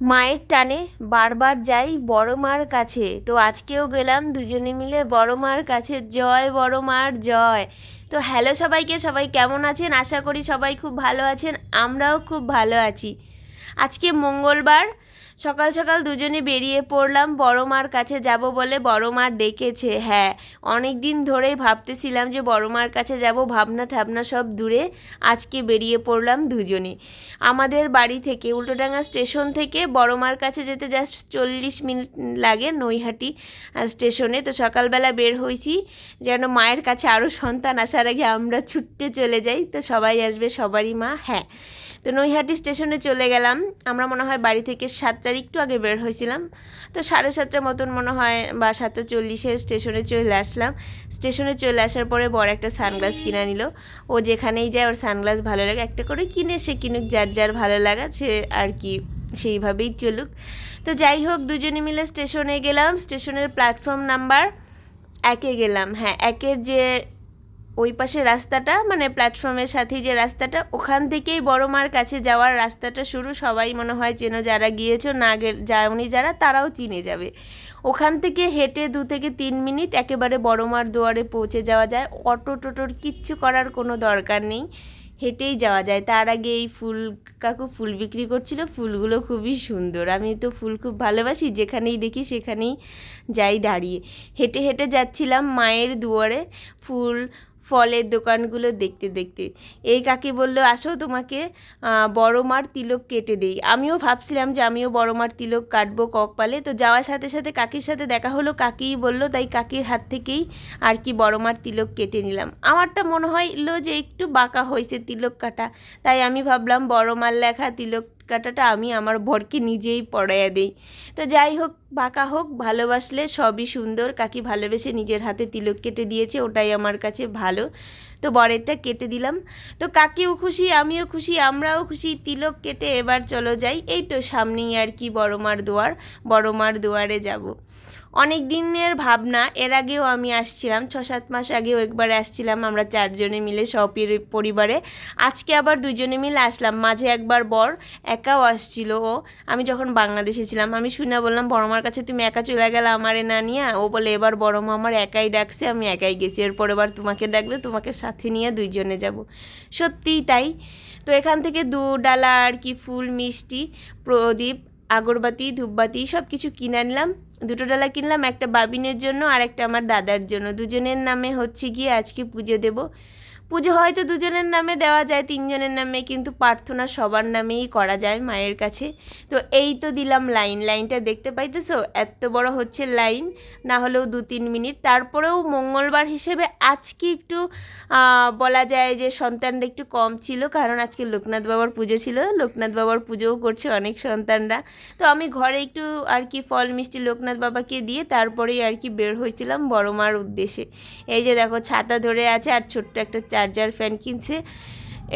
মায়ের টানে বারবার যাই বড় মার কাছে। তো আজকেও গেলাম দুজনে মিলে বড় মার কাছে। জয় বড় মার, জয়। তো হ্যালো সবাইকে, সবাই কেমন আছেন? আশা করি সবাই খুব ভালো আছেন, আমরাও খুব ভালো আছি। আজকে মঙ্গলবার সকাল সকাল দুজনে বেরিয়ে পড়লাম বড় মার কাছে যাব বলে বড় মা ডেকেছে। হ্যাঁ অনেক দিন ধরেই ভাবতেছিলাম যে বড় মার কাছে যাব, ভাবনা ঠাবনা সব দূরে। আজকে বেরিয়ে পড়লাম দুজনে। আমাদের বাড়ি থেকে, উল্টোডাঙ্গা স্টেশন থেকে বড় মার কাছে যেতে জাস্ট চল্লিশ মিনিট লাগে নৈহাটি স্টেশনে। তো সকালবেলা বের হয়েছি যেন মায়ের কাছে আরও সন্তান আসার আগে আমরা ছুটতে চলে যাই। তো সবাই আসবে, সবারই মা। হ্যাঁ তো নৈহাটি স্টেশনে চলে গেলাম। আমরা মনে হয় বাড়ি থেকে সাতটার একটু আগে বের হয়েছিলাম। তো সাড়ে সাতটার মতন মনে হয় বা সাতটা চল্লিশে স্টেশনে চলে আসলাম। স্টেশনে চলে আসার পরে বড় একটা সানগ্লাস কিনে নিল ও যেখানেই যায় ওর সানগ্লাস ভালো লাগে, একটা করে কিনে, সে কিনুক, যার যার ভালো লাগা, সে আর কি সেইভাবেই চলুক। তো যাই হোক, দুজনে মিলে স্টেশনে গেলাম। স্টেশনের প্ল্যাটফর্ম নাম্বার একে গেলাম। হ্যাঁ একের যে ওই পাশে রাস্তাটা মানে প্ল্যাটফর্মের সাথেই যে রাস্তাটা, ওখান থেকেই বড় মার কাছে যাওয়ার রাস্তাটা শুরু। সবাই মনে হয় চেনো যারা গিয়েছো, না যাওনি যারা, তারাও চিনে যাবে। ওখান থেকে হেঁটে দু থেকে তিন মিনিট একেবারে বড় মার দুয়ারে পৌঁছে যাওয়া যায়। অটো টোটোর কিচ্ছু করার কোনো দরকার নেই। হেঁটেই যাওয়া যায়। তার আগে এই ফুল, কাকু ফুল বিক্রি করছিল। ফুলগুলো খুবই সুন্দর। আমি তো ফুল খুব ভালোবাসি। যেখানেই দেখি সেখানেই যাই দাঁড়িয়ে। হেঁটে হেঁটে যাচ্ছিলাম মায়ের দুয়ারে। ফুল ফলের দোকানগুলো দেখতে দেখতে। এই কাকি বলল, আসো তোমাকে বড় মার তিলক কেটে দেই। আমিও ভাবছিলাম যে আমিও বড় মার তিলক কাটবো কপালে। তো যাওয়ার সাথে সাথে কাকির সাথে দেখা হলো। কাকিই বলল, তাই কাকির হাত থেকেই আর কি বড় মার তিলক কেটে নিলাম। আমারটা মনে হইল যে একটু বাঁকা হয়েছে তিলক কাটা। তাই আমি ভাবলাম বড় মার লেখা তিলক কাটাটা আমি আমার বরকে নিজেই পড়াইয়া দিই। তো যাই হোক, বাঁকা হোক, ভালোবাসলে সবই সুন্দর। কাকি ভালোবেসে নিজের হাতে তিলক কেটে দিয়েছে, ওটাই আমার কাছে ভালো। তো বরেরটা কেটে দিলাম। তো কাকিও খুশি, আমিও খুশি, আমরাও খুশি, তিলক কেটে এবার চলো যাই। এই তো সামনেই আর কি বড়মার দুয়ার বড় মার দুয়ারে যাব। অনেক দিনের ভাবনা, এর আগেও আমি আসছিলাম ছ সাত মাস আগেও একবার আসছিলাম আমরা চারজনে মিলে সপরি- পরিবারে। আজকে আবার দুজনে মিলে আসলাম, মাঝে একবার বর একাও আসছিল ও। আমি যখন বাংলাদেশে ছিলাম, আমি শুনে বললাম, বড় মার কাছে তুমি একা চলে গেলে আমারে না নিয়ে? ও বলে, এবার বড় মা আমার একাই ডাকছে, আমি একাই গেছি। এরপর এবার তোমাকে ডাকলে তোমাকে সাথে নিয়ে দুইজনে যাব। সত্যিই তাই। তো এখান থেকে দু ডালা আর কি ফুল, মিষ্টি, প্রদীপ আগরবাতি, ধূপবাতি সব কিছু কিনে আনলাম। দুটো ডালা কিনলাম, একটা বাবিনের জন্য আর একটা আমার দাদার জন্য। দুজনের নামে হচ্ছে গিয়ে আজকে পুজো দেব। পুজো হয়তো দুজনের নামে দেওয়া যায়, তিনজনের নামে, কিন্তু প্রার্থনা সবার নামেই করা যায় মায়ের কাছে। তো এই তো দিলাম লাইন, লাইনটা দেখতে পাইতেছো? এত বড় হচ্ছে লাইন, না হলেও দু তিন মিনিট। তারপরেও মঙ্গলবার হিসেবে আজকে একটু বলা যায় যে সন্তানরা একটু কম ছিল, কারণ আজকে লোকনাথ বাবার পুজো ছিল। লোকনাথ বাবার পুজোও করছে অনেক সন্তানরা। তো আমি ঘরে একটু আর কি ফল মিষ্টি লোকনাথ বাবাকে দিয়ে তারপরেই আর কি বের হয়েছিলাম বড় মার উদ্দেশ্যে। এই যে দেখো, ছাতা ধরে আছে আর ছোট্ট একটা চার্জার ফ্যান কিনছে।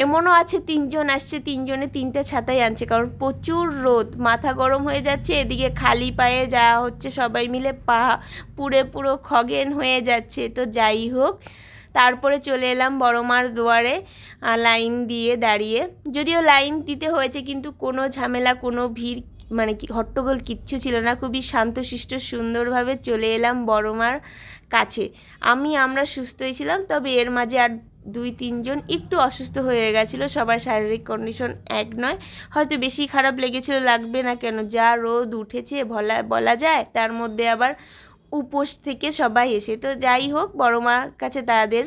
এমনও আছে তিনজন আসছে, তিনজনে তিনটা ছাতাই আনছে, কারণ প্রচুর রোদ, মাথা গরম হয়ে যাচ্ছে, এদিকে খালি পায়ে যাওয়া হচ্ছে সবাই মিলে পা পুরে পুরো খগেন হয়ে যাচ্ছে, তো যাই হোক। তারপরে চলে এলাম বড় মার দুয়ারে লাইন দিয়ে দাঁড়িয়ে। যদিও লাইন দিতে হয়েছে, কিন্তু কোনো ঝামেলা, কোনো ভিড় মানে কি, হট্টগোল কিচ্ছু ছিল না। খুবই শান্তশিষ্ট সুন্দরভাবে চলে এলাম বড় মার কাছে। আমি, আমরা সুস্থই ছিলাম, তবে এর মাঝে আর দুই, তিনজন একটু অসুস্থ হয়ে গেছিল। সবার শারীরিক কন্ডিশন এক নয়। হয়তো বেশি খারাপ লেগেছিল, লাগবে না কেন? যা রোদ উঠেছে, বলা বলা যায়, তার মধ্যে আবার উপোস থেকে সবাই এসে। তো যাই হোক, বড় মার কাছে তাদের,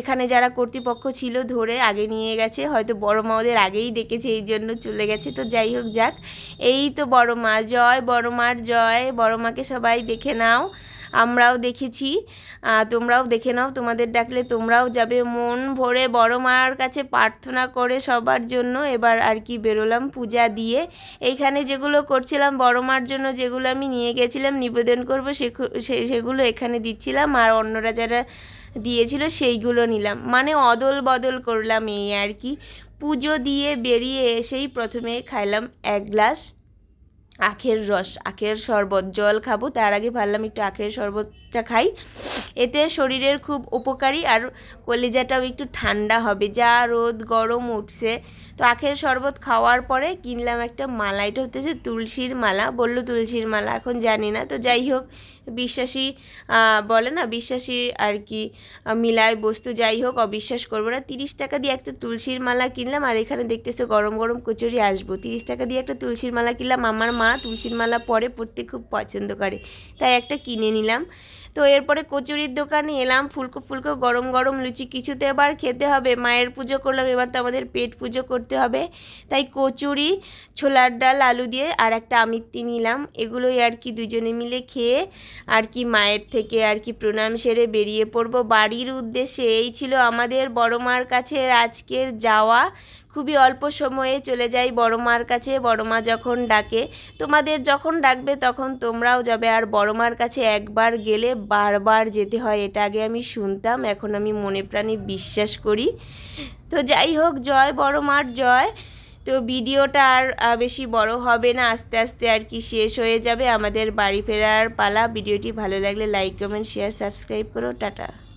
এখানে যারা কর্তৃপক্ষ ছিল, ধরে আগে নিয়ে গেছে। হয়তো বড় মা ওদের আগেই ডেকেছে, এই জন্য চলে গেছে। তো যাই হোক, যাক। এই তো বড় মা, জয়, বড় মার জয়। বড় মাকে সবাই দেখে নাও। আমরাও দেখেছি। তোমরাও দেখে নাও, তোমাদের ডাকলে তোমরাও যাবে। মন ভরে বড় মার কাছে প্রার্থনা করে সবার জন্য এবার আর কি বেরোলাম পূজা দিয়ে। এইখানে যেগুলো করছিলাম, বড় মার জন্য যেগুলো আমি নিয়ে গেছিলাম, নিবেদন করব সেগুলো এখানে দিচ্ছিলাম আর অন্যরা যারা দিয়েছিল সেইগুলো নিলাম। মানে অদল বদল করলাম এই আর কি। পুজো দিয়ে বেরিয়ে এসেই প্রথমে খাইলাম এক গ্লাস। আখের রস, আখের শরবত, জল খাব। তার আগে ভাবলাম একটু আখের শরবতটা খাই। এতে শরীরের খুব উপকারী আর কলিজাটাও একটু ঠান্ডা হবে। যা রোদ গরম উঠছে। তো আখের শরবত খাওয়ার পরে কিনলাম একটা মালা। এটা হতেছে তুলসীর মালা। বলল তুলসীর মালা, এখন জানি না। তো যাই হোক, বিশ্বাসী বলে না, বিশ্বাসী আর কি মিলায় বস্তু। যাই হোক, অবিশ্বাস করব না। তিরিশ টাকা দিয়ে একটা তুলসীর মালা কিনলাম। আর এখানে দেখতেছে গরম গরম কচুরি আসব। তিরিশ টাকা দিয়ে একটা তুলসীর মালা কিনলাম। আমার মা তুলসীর মালা পরে পরতে খুব পছন্দ করে। তাই একটা কিনে নিলাম। তো এরপরে কচুরির দোকানে এলাম, ফুলকো ফুলকো, গরম গরম লুচি কিছু তো এবার খেতে হবে। মায়ের পুজো করলাম, এবার তো আমাদের পেট পুজো করতে হবে। তাই কচুরি, ছোলার ডাল, আলু দিয়ে আর একটা আমিত্তি নিলাম। এগুলোই আর কি দুজনে মিলে খেয়ে আর কি মায়ের থেকে আর কি প্রণাম সেরে বেরিয়ে পড়ব। বাড়ির উদ্দেশ্যে এই ছিল আমাদের বড় মার কাছে আজকের যাওয়া। খুবই অল্প সময়ে চলে যাই বড় মার কাছে। বড় মা যখন ডাকে, তোমাদের যখন ডাকবে তখন তোমরাও যাবে। আর বড় মার কাছে একবার গেলে বারবার যেতে হয়, এটা আগে আমি শুনতাম, এখন আমি মনে প্রাণে বিশ্বাস করি। তো যাই হোক, জয় বড় মার জয়। তো ভিডিওটা আর বেশি বড় হবে না, আস্তে আস্তে আর কি শেষ হয়ে যাবে। আমাদের বাড়ি ফেরার পালা। ভিডিওটি ভালো লাগলে লাইক কমেন্ট শেয়ার সাবস্ক্রাইব করো। টাটা।